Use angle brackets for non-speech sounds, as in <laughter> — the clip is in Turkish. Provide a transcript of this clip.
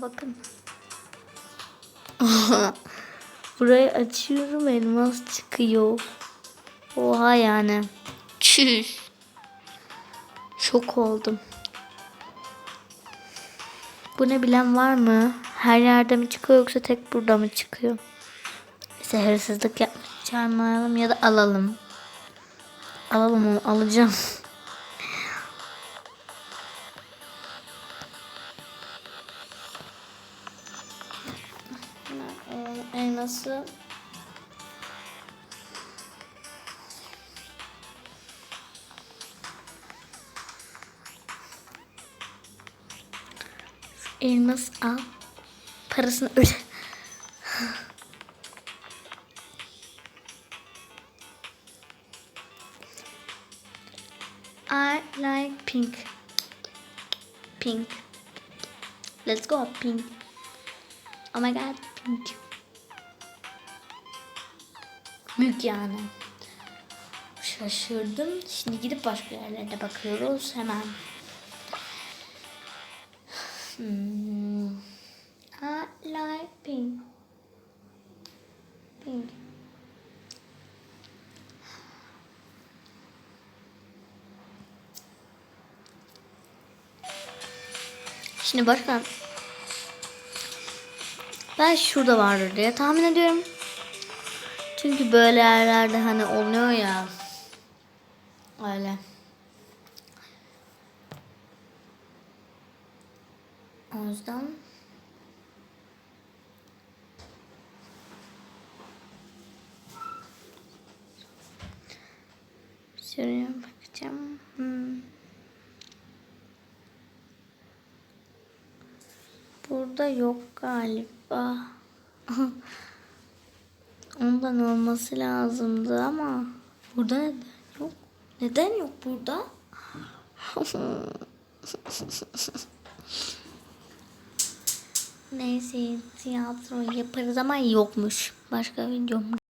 Bakın. <laughs> Burayı açıyorum elmas çıkıyor. Oha yani. Çüş. Şok oldum. Bu ne bilen var mı? Her yerde mi çıkıyor yoksa tek burada mı çıkıyor? Neyse hırsızlık yapmak çağırmayalım ya da alalım. Alalım onu alacağım. <laughs> Ee, elması elmas al. Parasını öde. I like pink. Pink. Let's go pink. Oh my god pink Mülk yani. Şaşırdım. Şimdi gidip başka yerlerde bakıyoruz hemen. Hmm. I like pink. Pink. Şimdi başka ben şurada vardır diye tahmin ediyorum. Çünkü böyle yerlerde hani oluyor ya. Öyle. O yüzden Şuraya bakacağım. Hmm. Burada yok galiba. <laughs> Ondan olması lazımdı ama burada neden yok? Neden yok burada? <laughs> Neyse tiyatro yaparız ama yokmuş. Başka videom